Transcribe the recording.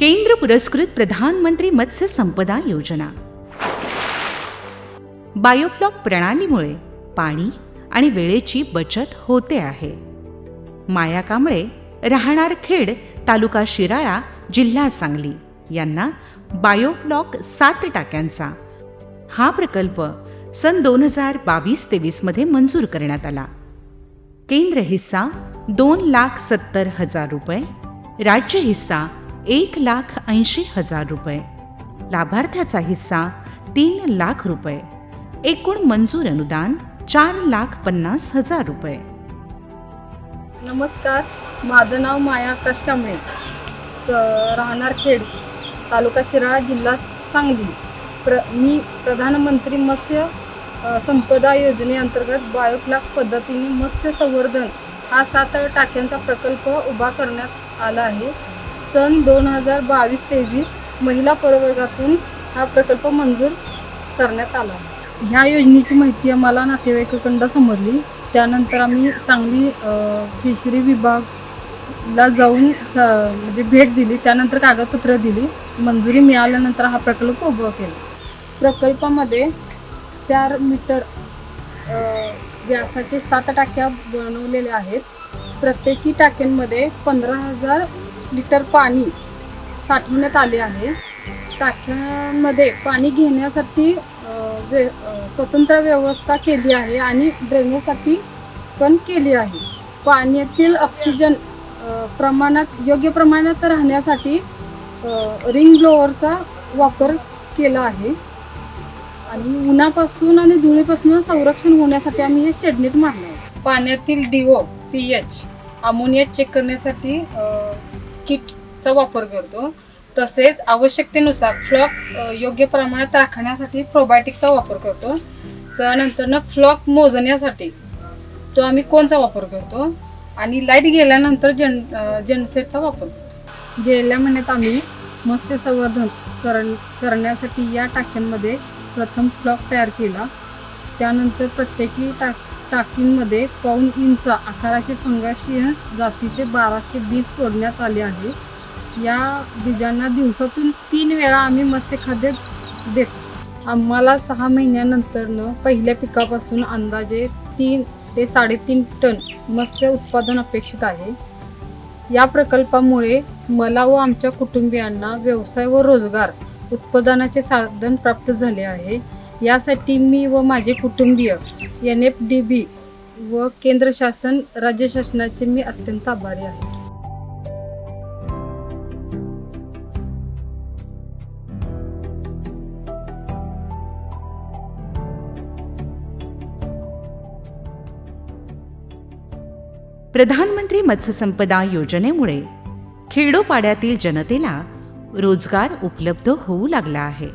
केंद्र पुरस्कृत प्रधानमंत्री मत्स्य संपदा योजना. बायोफ्लॉक प्रणालीमुळे पाणी आणि वेळेची बचत होते आहे. माया कांबळे राहणार खेड तालुका शिराळा जिल्हा सांगली यांना बायोफ्लॉक सात टाक्यांचा. हा प्रकल्प सन दोन हजार बावीस तेवीसमध्ये मंजूर करण्यात आला. केंद्र हिस्सा दोन लाख सत्तर हजार रुपये राज्य हिस्सा एक लाख ऐंशी हजार रुपये लाभार्थ्याचा हिस्सा तीन लाख रुपये एकूण मंजूर अनुदान चार लाख पन्नास हजार रुपये. नमस्कार माझं नाव माया आकाश कांबळे राहणार खेड तालुका शिराळा जिल्हा सांगली. प्र मी प्रधानमंत्री मत्स्य संपदा योजनेअंतर्गत बायोफ्लॅक पद्धतीने मत्स्य संवर्धन हा सात टाक्यांचा प्रकल्प उभा करण्यात आला आहे. सन दोन हजार बावीस तेवीस महिला प्रवर्गातून हा प्रकल्प मंजूर करण्यात आला ह्या योजनेची माहिती आम्हाला नातेवाईकाकडं समजली. त्यानंतर आम्ही सांगली फिशरी विभागला जाऊन स- म्हणजे भेट दिली. त्यानंतर कागदपत्र दिली. मंजुरी मिळाल्यानंतर हा प्रकल्प उभा केला. प्रकल्पामध्ये चार मीटर व्यासाचे सात टाक्या बनवलेल्या आहेत. प्रत्येकी टाक्यांमध्ये पंधरा हजार लिटर पाणी साठवण्यात आले आहे. टाक्यांमध्ये पाणी घेण्यासाठी वे स्वतंत्र व्यवस्था केली आहे आणि ड्रेनेजसाठी पण केली आहे. पाण्यातील ऑक्सिजन प्रमाणात योग्य प्रमाणात राहण्यासाठी रिंग ब्लोअरचा वापर केला आहे. आणि उन्हापासून आणि धुळीपासून संरक्षण होण्यासाठी आम्ही हे शेडनेट मारलं. आहे पाण्यातील DO P H ammonia check करण्यासाठी किटचा वापर करतो. तसेच आवश्यकतेनुसार फ्लॉक योग्य प्रमाणात राखण्यासाठी प्रोबायोटिकचा वापर करतो. त्यानंतरनं फ्लॉक मोजण्यासाठी तो आम्ही कोणचा वापर करतो? आणि लाइट गेल्यानंतर जन जनसेटचा वापर करतो. गेल्या महिन्यात आम्ही मत्स्य संवर्धन कर करण्यासाठी या टाक्यांमध्ये प्रथम फ्लॉक तयार केला. त्यानंतर प्रत्येकी टाक टाकींमध्ये पाऊन इंच आकाराचे फंगाशियन्स जातीचे बाराशे बीज सोडण्यात आले आहे. या बीजांना दिवसातून तीन वेळा आम्ही मत्स्यखाद्य देतो. आम्हाला सहा महिन्यानंतरनं पहिल्या पिकापासून अंदाजे तीन ते साडेतीन टन मत्स्य उत्पादन अपेक्षित आहे. या प्रकल्पामुळे मला व आमच्या कुटुंबियांना व्यवसाय व रोजगार उत्पादनाचे साधन प्राप्त झाले आहे. यासाठी मी व माझे कुटुंबीय एन एफ डी बी व केंद्र शासन राज्य शासनाचे मी अत्यंत आभारी आहे. प्रधानमंत्री मत्स्य संपदा योजनेमुळे खेडोपाड्यातील जनतेला रोजगार उपलब्ध होऊ लागला आहे.